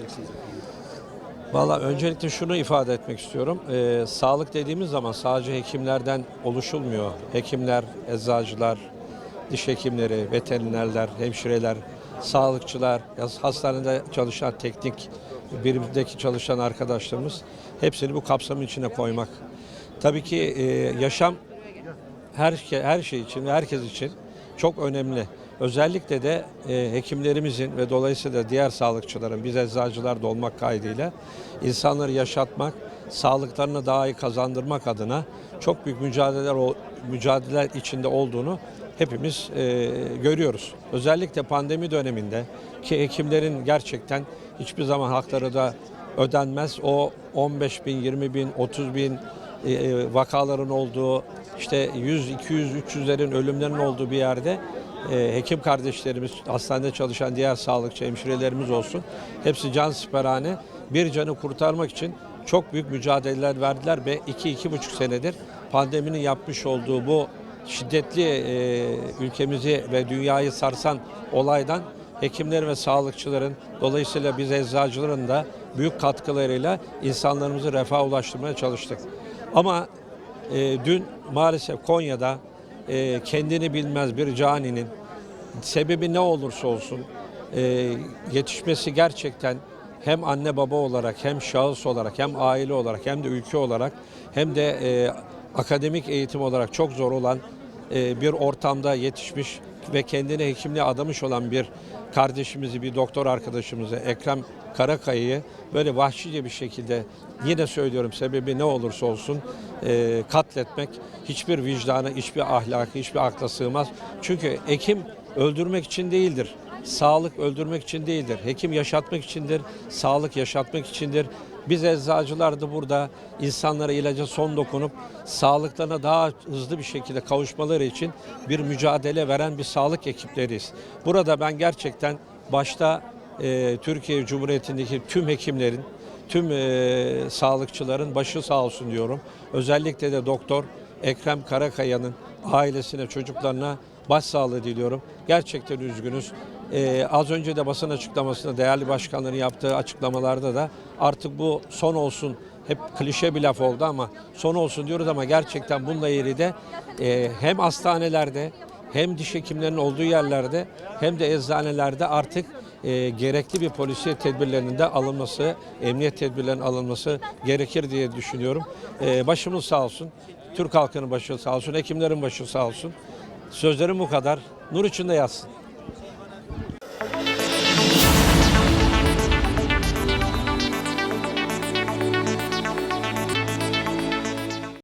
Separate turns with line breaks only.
efendim?
Valla öncelikle şunu ifade etmek istiyorum. Ee, sağlık dediğimiz zaman sadece hekimlerden oluşulmuyor. Hekimler, eczacılar, diş hekimleri, veterinerler, hemşireler, sağlıkçılar, hastanede çalışan teknik birimdeki çalışan arkadaşlarımız hepsini bu kapsamın içine koymak. Tabii ki e, yaşam her her şey için ve herkes için çok önemli. Özellikle de e, hekimlerimizin ve dolayısıyla diğer sağlıkçıların, biz eczacılar da olmak kaydıyla insanları yaşatmak, sağlıklarını daha iyi kazandırmak adına çok büyük mücadeleler mücadeleler içinde olduğunu hepimiz e, görüyoruz. Özellikle pandemi döneminde ki hekimlerin gerçekten hiçbir zaman hakları da ödenmez. O 15 bin, 20 bin, 30 bin e, e, vakaların olduğu işte 100, 200, 300'lerin ölümlerin olduğu bir yerde e, hekim kardeşlerimiz, hastanede çalışan diğer sağlıkçı hemşirelerimiz olsun. Hepsi can siperhane bir canı kurtarmak için çok büyük mücadeleler verdiler ve 2-2,5 senedir pandeminin yapmış olduğu bu şiddetli e, ülkemizi ve dünyayı sarsan olaydan hekimler ve sağlıkçıların dolayısıyla biz eczacıların da büyük katkılarıyla insanlarımızı refaha ulaştırmaya çalıştık. Ama e, dün maalesef Konya'da e, kendini bilmez bir caninin sebebi ne olursa olsun e, yetişmesi gerçekten hem anne baba olarak hem şahıs olarak hem aile olarak hem de ülke olarak hem de e, akademik eğitim olarak çok zor olan bir ortamda yetişmiş ve kendini hekimliğe adamış olan bir kardeşimizi, bir doktor arkadaşımızı Ekrem Karakaya'yı böyle vahşice bir şekilde yine söylüyorum sebebi ne olursa olsun e, katletmek hiçbir vicdanı, hiçbir ahlakı, hiçbir akla sığmaz. Çünkü hekim öldürmek için değildir. Sağlık öldürmek için değildir. Hekim yaşatmak içindir. Sağlık yaşatmak içindir. Biz eczacılar da burada insanlara ilaca son dokunup sağlıklarına daha hızlı bir şekilde kavuşmaları için bir mücadele veren bir sağlık ekipleriyiz. Burada ben gerçekten başta e, Türkiye Cumhuriyeti'ndeki tüm hekimlerin, tüm e, sağlıkçıların başı sağ olsun diyorum. Özellikle de doktor Ekrem Karakaya'nın ailesine, çocuklarına başsağlığı diliyorum. Gerçekten üzgünüz. Ee, az önce de basın açıklamasında değerli başkanların yaptığı açıklamalarda da artık bu son olsun hep klişe bir laf oldu ama son olsun diyoruz ama gerçekten bununla ilgili de e, hem hastanelerde hem diş hekimlerinin olduğu yerlerde hem de eczanelerde artık e, gerekli bir polisiye tedbirlerinin de alınması, emniyet tedbirlerinin alınması gerekir diye düşünüyorum. E, başımız sağ olsun. Türk halkının başı sağ olsun, hekimlerin başı sağ olsun. Sözlerim bu kadar. Nur içinde yatsın.